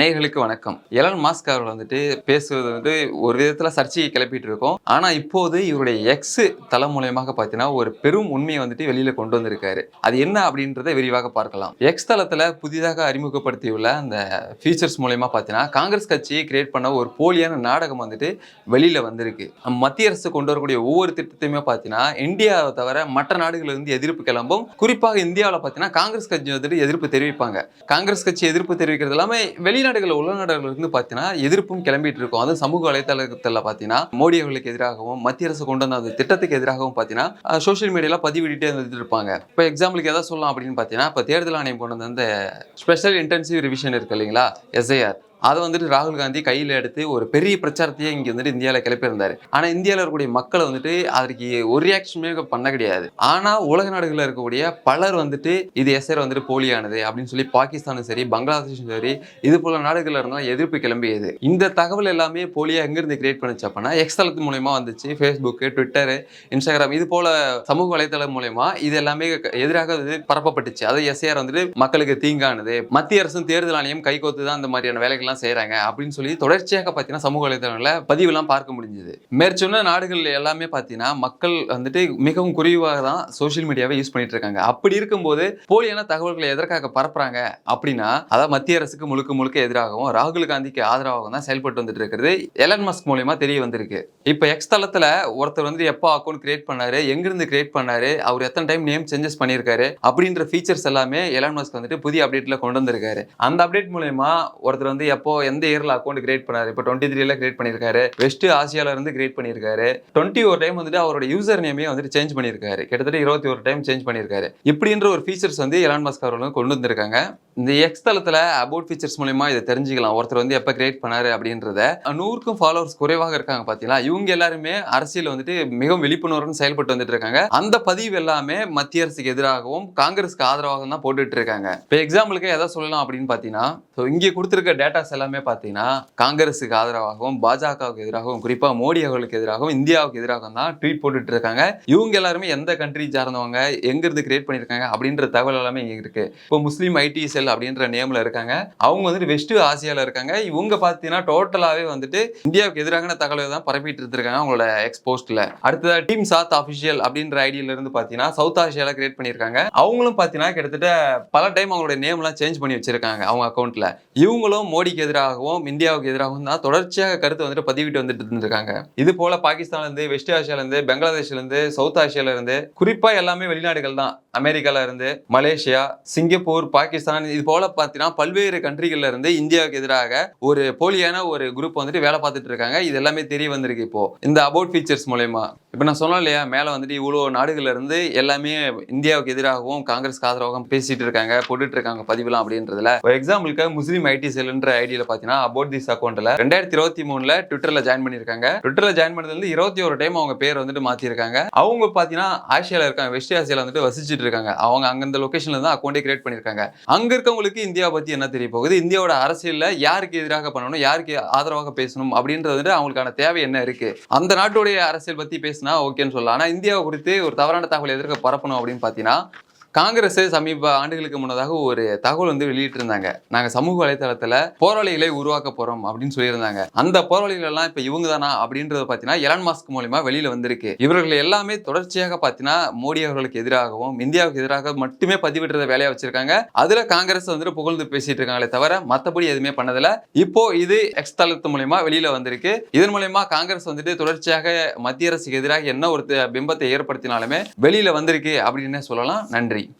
நேயர்களுக்கு வணக்கம். Elon mask அவர்கள் வந்துட்டு பேசுவது வந்து ஒரு விதத்தில் சர்ச்சையை கிளப்பிட்டு இருக்கோம். ஆனால் இப்போது இவருடைய எக்ஸ் தளம் மூலயமாக பார்த்தீங்கன்னா ஒரு பெரும் உண்மையை வந்துட்டு வெளியில் கொண்டு வந்திருக்காரு. அது என்ன அப்படின்றத விரிவாக பார்க்கலாம். எக்ஸ் தளத்தில் புதிதாக அறிமுகப்படுத்தியுள்ள அந்த ஃபீச்சர்ஸ் மூலயமா பார்த்தீங்கன்னா காங்கிரஸ் கட்சியை கிரியேட் பண்ண ஒரு போலியான நாடகம் வந்துட்டு வெளியில் வந்திருக்கு. மத்திய அரசு கொண்டு வரக்கூடிய ஒவ்வொரு திட்டத்தையுமே பார்த்தீங்கன்னா இந்தியாவை தவிர மற்ற நாடுகளிலிருந்து எதிர்ப்பு கிளம்பும். குறிப்பாக இந்தியாவில் பார்த்தீங்கன்னா காங்கிரஸ் கட்சி வந்துட்டு எதிர்ப்பு தெரிவிப்பாங்க. காங்கிரஸ் கட்சி எதிர்ப்பு தெரிவிக்கிறது எல்லாமே வெளிநாடுகள் உள்நாடுகள் பார்த்தீங்கன்னா எதிர்ப்பும் கிளம்பிட்டு இருக்கும். அதுவும் சமூக வலைத்தளத்தில் பார்த்தீங்கன்னா மோடி அவர்களுக்கு எதிராகவும் மத்திய அரசு கொண்டு வந்த அந்த திட்டத்துக்கு எதிராகவும் பார்த்தீங்கன்னா சோஷியல் மீடியால பதிவிட்டே வந்துட்டு இருப்பாங்க. இப்போ எக்ஸாம்பிளுக்கு எதாவது சொல்லலாம் அப்படின்னு பார்த்தீங்கன்னா இப்போ தேர்தல் ஆணையம் கொண்டு வந்த ஸ்பெஷல் இன்டென்சிவ் ரிவிஷன் இருக்கு இல்லைங்களா? எஸ்ஐஆர் அதை வந்துட்டு ராகுல் காந்தி கையில் எடுத்து ஒரு பெரிய பிரச்சாரத்தையே இங்கே வந்துட்டு இந்தியாவில் கிளப்பியிருந்தார். ஆனால் இந்தியாவில் இருக்கக்கூடிய மக்களை வந்துட்டு அதற்கு ஒரு ரியாக்ஷனுமே பண்ண கிடையாது. ஆனால் உலக நாடுகளில் இருக்கக்கூடிய பலர் வந்துட்டு இது எஸ்ஆர் வந்துட்டு போலியானது அப்படின்னு சொல்லி பாகிஸ்தானும் சரி பங்களாதேஷும் சரி இது போல நாடுகளில் இருந்தாலும் எதிர்ப்பு கிளம்பியது. இந்த தகவல் எல்லாமே போலியாக எங்கேருந்து கிரியேட் பண்ணுச்சு அப்படின்னா எக்ஸ் தளத்து மூலயமா வந்துச்சு. ஃபேஸ்புக்கு ட்விட்டரு இன்ஸ்டாகிராம் இது போல சமூக வலைத்தளம் மூலயமா இது எல்லாமே எதிராக பரப்பப்பட்டுச்சு. அது எஸ்ஏஆர் வந்துட்டு மக்களுக்கு தீங்கானது. மத்திய அரசும் தேர்தல் ஆணையம் கைகோத்து தான் இந்த மாதிரியான வேலைகள்லாம் செய்றாங்க. அப்படின்னு சொல்லி தொடர்ச்சியாக பார்த்தீங்கன்னா சமூக வலைதளங்களில் பதிவுலாம் பார்க்க முடிஞ்சது. மேற்சொன்ன நாடுகள் எல்லாமே பார்த்தீங்கன்னா மக்கள் வந்துட்டு மிகவும் குறைவாக தான் சோஷியல் மீடியாவை யூஸ் பண்ணிட்டு இருக்காங்க. அப்படி இருக்கும்போது போலியான தகவல்களை எதற்காக பரப்புறாங்க அப்படின்னா அதாவது மத்திய அரசுக்கு முழுக்க முழுக்க எதிராகவும் ராகுல் காந்திக்கு ஆதரவாகவும் தான் செயல்பட்டு வந்துட்டு இருக்கிறது எலன் மஸ்க் மூலியமா தெரிய வந்திருக்கு. இப்போ எக்ஸ் தளத்தில் ஒருத்தர் வந்து எப்போ அக்கௌண்ட் கிரியேட் பண்ணாரு எங்கிருந்து கிரியேட் பண்ணாரு அவர் எத்தனை டைம் நேம் சேஞ்சஸ் பண்ணியிருக்காரு அப்படின்ற ஃபீச்சர்ஸ் எல்லாமே எலன் மஸ்க் வந்துட்டு புதிய அப்டேட்ல கொண்டு வந்திருக்காரு. அந்த அப்டேட் மூலயமா ஒருத்தர் வந்து எப்போ எந்த இயர்ல அக்கௌண்ட் கிரியேட் பண்ணாரு? இப்போ டுவெண்ட்டி த்ரீல கிரியேட் பண்ணியிருக்காரு வெஸ்ட் ஆசியால இருந்து கிரியேட் பண்ணியிருக்காரு டுவெண்ட்டி ஒரு டைம் வந்துட்டு அவரோட யூசர் நேமே வந்துட்டு சேஞ்ச் பண்ணியிருக்காரு கிட்டத்தட்ட இருபத்தி ஒரு டைம் சேஞ்ச் பண்ணியிருக்காரு இப்படின்ற ஒரு ஃபீச்சர்ஸ் வந்து எலான் மஸ்க் அவர்கள் கொண்டு வந்திருக்காங்க. இந்த எக்ஸ் தளத்தில் அபவுட் ஃபீச்சர்ஸ் மூலயமா இதை தெரிஞ்சுக்கலாம். ஒருத்தர் வந்து எப்போ கிரியேட் பண்ணாரு அப்படின்றத. நூறுக்கும் ஃபாலோவர்ஸ் குறைவாக இருக்காங்க பார்த்தீங்களா இவங்க எல்லாருமே அரசியல் வந்துட்டு மிகவும் விழிப்புணர்வுன்னு செயல்பட்டு வந்துட்டு இருக்காங்க. அந்த பதிவு எல்லாமே மத்திய அரசுக்கு எதிராகவும் காங்கிரஸ்க்கு ஆதரவாகவும் தான் போட்டுட்டு இருக்காங்க. இப்போ எக்ஸாம்பிளுக்கு எதை சொல்லலாம் அப்படின்னு பார்த்தீங்கன்னா ஸோ இங்கே கொடுத்துருக்க டேட்டாஸ் எல்லாமே பார்த்தீங்கன்னா காங்கிரஸுக்கு ஆதரவாகவும் பாஜகவுக்கு எதிராகவும் குறிப்பாக மோடி அவர்களுக்கு எதிராகவும் இந்தியாவுக்கு எதிராகவும் தான் ட்வீட் போட்டுட்டு இருக்காங்க. இவங்க எல்லாருமே எந்த கண்ட்ரி சார்ந்தவங்க எங்கிருந்து கிரியேட் பண்ணியிருக்காங்க அப்படின்ற தகவல் எல்லாமே இங்கே இருக்கு. இப்போ முஸ்லீம் ஐடி செல் அப்படின்ற நேம்ல இருக்காங்க. அவங்க வந்துட்டு வெஸ்ட் ஆசியால இருக்காங்க. இவங்க பார்த்தீங்கன்னா டோட்டலாகவே வந்துட்டு இந்தியாவுக்கு எதிரான தகவலை தான் பரப்பிட்டு இருந்திருக்காங்க அவங்களோட எக்ஸ் அடுத்ததா டீம் சாத் அஃபிஷியல் அப்படின்ற ஐடியில இருந்து பார்த்தீங்கன்னா சவுத் ஆசியால கிரியேட் பண்ணியிருக்காங்க. அவங்களும் பார்த்தீங்கன்னா கிட்டத்தட்ட பல டைம் அவங்களோட நேம்லாம் சேஞ்ச் பண்ணி வச்சிருக்காங்க அவங்க அக்கௌண்ட்ல இவங்களும் மோடிக்கு எதிராகவும் இந்தியாவுக்கு எதிராகவும் தான் தொடர்ச்சியாக கருத்து வந்துட்டு பதிவிட்டு வந்துட்டு இருந்திருக்காங்க. இது போல பாகிஸ்தான்ல இருந்து வெஸ்ட் ஆசியால இருந்து பங்களாதேஷ்ல இருந்து சவுத் ஆசியால இருந்து குறிப்பா எல்லாமே வெளிநாடுகள் தான். அமெரிக்கால இருந்து மலேசியா சிங்கப்பூர் பாகிஸ்தான் இது போல பார்த்தீங்கன்னா பல்வேறு கண்ட்ரிகள்ல இருந்து இந்தியாவுக்கு எதிராக ஒரு போலியான ஒரு குரூப் வந்துட்டு வேலை பார்த்துட்டு இருக்காங்க. இது எல்லாமே தெரிய வந்திருக்கு இப்போ. இந்த அபவுட் ஃபீச்சர்ஸ் மூலயமா. இப்போ நான் சொன்னேன் இல்லையா மேலே வந்துட்டு இவ்வளோ நாடுகள்ல இருந்து எல்லாமே இந்தியாவுக்கு எதிராகவும் காங்கிரஸ்க்கு ஆதரவாகவும் பேசிட்டு இருக்காங்க போட்டுட்டு இருக்காங்க பதிவுலாம் அப்படின்றதுல. ஒரு எக்ஸாம்பிளுக்கு முஸ்லீம் ஐடி செல்ன்ற ஐடியில் பார்த்தீங்கன்னா அபவுட் திஸ் அக்கௌண்ட்ல ரெண்டாயிரத்தி இருபத்தி மூணுல ட்விட்டர்ல ஜாயின் பண்ணியிருக்காங்க. ட்விட்டர்ல ஜாயின் பண்ணதுல இருந்து இருபத்தி ஒரு டைம் அவங்க பேர் வந்துட்டு மாத்திருக்காங்க அவங்க பார்த்தீங்கன்னா ஆசியாவில் இருக்காங்க வெஸ்ட் ஆசியாவில் வந்துட்டு வசிச்சுட்டு இருக்காங்க. அவங்க அங்கே அந்த லொகேஷன்ல தான் அக்கௌண்ட்டே கிரியேட் பண்ணியிருக்காங்க. அங்க இருக்கவங்களுக்கு இந்தியா பத்தி என்ன தெரிய போகுது? இந்தியாவோட அரசியல்ல யாருக்கு எதிராக பண்ணணும்? யாருக்கு ஆதரவாக பேசணும்? அப்படின்றது வந்துட்டு அவங்களுக்கான தேவை என்ன இருக்கு? அந்த நாட்டுடைய அரசியல் பத்தி பேசினா ஓகேன்னு சொல்லலாம். ஆனா இந்தியாவை குறித்து ஒரு தவறான தகவல் எதிர்க்க பரப்பணும் அப்படின்னு பார்த்தீங்கன்னா காங்கிரஸ் சமீப ஆண்டுகளுக்கு முன்னதாக ஒரு தகவல் வந்து வெளியிட்டிருந்தாங்க. நாங்கள் சமூக வலைதளத்தில் போராளிகளை உருவாக்க போகிறோம் அப்படின்னு சொல்லியிருந்தாங்க. அந்த போராளிகளெல்லாம் இப்போ இவங்க தானா அப்படின்றத பார்த்தீங்கன்னா எலான் மாஸ்க் மூலிமா வெளியில் வந்திருக்கு. இவர்கள் எல்லாமே தொடர்ச்சியாக பார்த்தீங்கன்னா மோடி அவர்களுக்கு எதிராகவும் இந்தியாவுக்கு எதிராக மட்டுமே பதிவிடுறத வேலையாக வச்சிருக்காங்க. அதில் காங்கிரஸ் வந்துட்டு புகழ்ந்து பேசிட்டு இருக்காங்களே தவிர மற்றபடி எதுவுமே பண்ணதில்லை. இப்போ இது எக்ஸ் தளத்து மூலயமா வெளியில் வந்திருக்கு. இதன் மூலயமா காங்கிரஸ் வந்துட்டு தொடர்ச்சியாக மத்திய அரசுக்கு எதிராக என்ன ஒரு பிம்பத்தை ஏற்படுத்தினாலுமே வெளியில் வந்திருக்கு அப்படின்னு சொல்லலாம். நன்றி.